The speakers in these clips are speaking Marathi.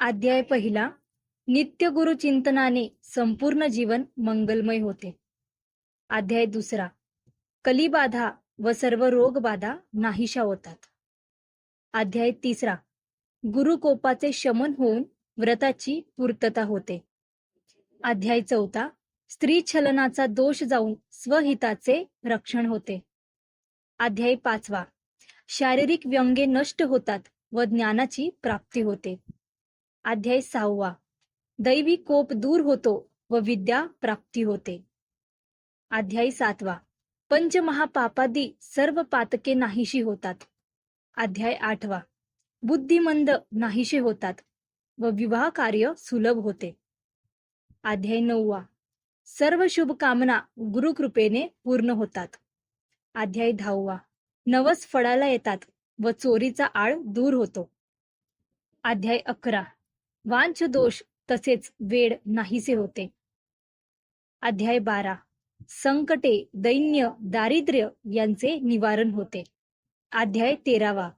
अध्याय पहिला नित्य गुरु चिंतनाने संपूर्ण जीवन मंगलमय होते. अध्याय दुसरा कलिबाधा व सर्व रोगबाधा नाहीशा होतात. अध्याय तिसरा गुरुकोपाचे शमन होऊन व्रताची पूर्तता होते. अध्याय चौथा स्त्री छलनाचा दोष जाऊन स्वहिताचे रक्षण होते. अध्याय पाचवा शारीरिक व्यंगे नष्ट होतात व ज्ञानाची प्राप्ती होते. अध्याय सहावा. दैवी कोप दूर होतो व विद्या प्राप्ती होते. अध्याय सातवा. पंचमहापापादी सर्व पातके नाहीशी होतात. अध्याय आठवा. बुद्धिमंद नाहीशे होतात व विवाह कार्य सुलभ होते. अध्याय नववा. सर्व शुभ कामना गुरुकृपेने पूर्ण होतात. अध्याय दहावा. नवस फळाला येतात व चोरीचा आळ दूर होतो. अध्याय अकरा. वांछ दोष तसेच वेड नाहीसे होते. अध्याय बारा. संकटे दैन्य दारिद्र्य यांचे निवारण होते. अध्याय तेरावा.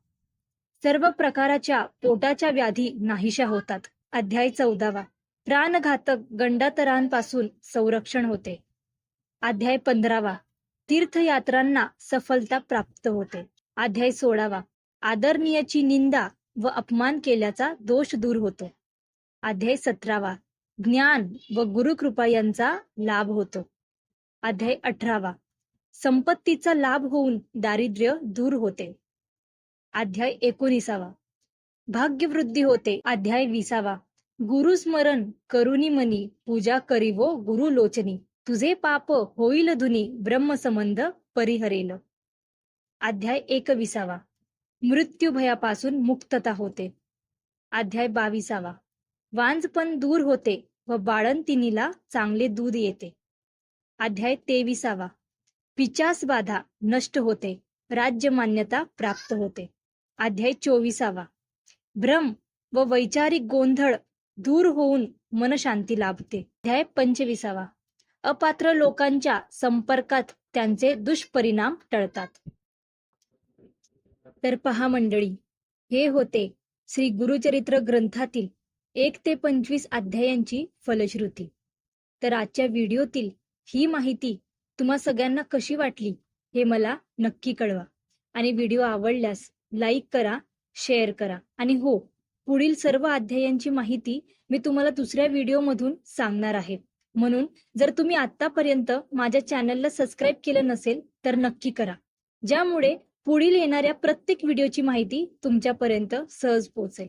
सर्व प्रकाराच्या पोटाच्या व्याधी नाहीशा होतात. अध्याय चौदावा. प्राणघातक गंडातरांपासून संरक्षण होते. अध्याय पंधरावा. तीर्थयात्रांना सफलता प्राप्त होते. अध्याय सोळावा. आदरणीयाची निंदा व अपमान केल्याचा दोष दूर होतो. अध्याय सतरावा. ज्ञान व गुरुकृपा यांचा लाभ होतो. अध्याय अठरावा. संपत्तीचा लाभ होऊन दारिद्र्य दूर होते. अध्याय एकोणीसावा. भाग्यवृद्धी होते. अध्याय विसावा. गुरुस्मरण करुणी मनी पूजा करीवो गुरु लोचनी. तुझे पाप होईल धुनी ब्रह्मसंबंध परिहरेल. अध्याय एकविसावा. मृत्यू भयापासून मुक्तता होते. अध्याय बावीसावा. वांजपण दूर होते व बाळंतिनीला चांगले दूध येते. अध्याय तेविसावा. पिचास बाधा नष्ट होते. राज्य मान्यता प्राप्त होते. अध्याय चोवीसावा. भ्रम व वैचारिक गोंधळ दूर होऊन मनशांती लाभते. अध्याय पंचविसावा. अपात्र लोकांच्या संपर्कात त्यांचे दुष्परिणाम टळतात. तर पहा मंडळी हे होते श्री गुरुचरित्र ग्रंथातील एक ते पंचवीस अध्यायांची फलश्रुती. तर आजच्या व्हिडिओतील ही माहिती तुम्हा सगळ्यांना कशी वाटली हे मला नक्की कळवा. आणि व्हिडिओ आवडल्यास लाईक करा शेअर करा. आणि हो पुढील सर्व अध्यायांची माहिती मी तुम्हाला दुसऱ्या व्हिडिओमधून सांगणार आहे. म्हणून जर तुम्ही आतापर्यंत माझ्या चॅनलला सबस्क्राईब केलं नसेल तर नक्की करा. ज्यामुळे पुढील येणाऱ्या प्रत्येक व्हिडिओची माहिती तुमच्यापर्यंत सहज पोहोचेल.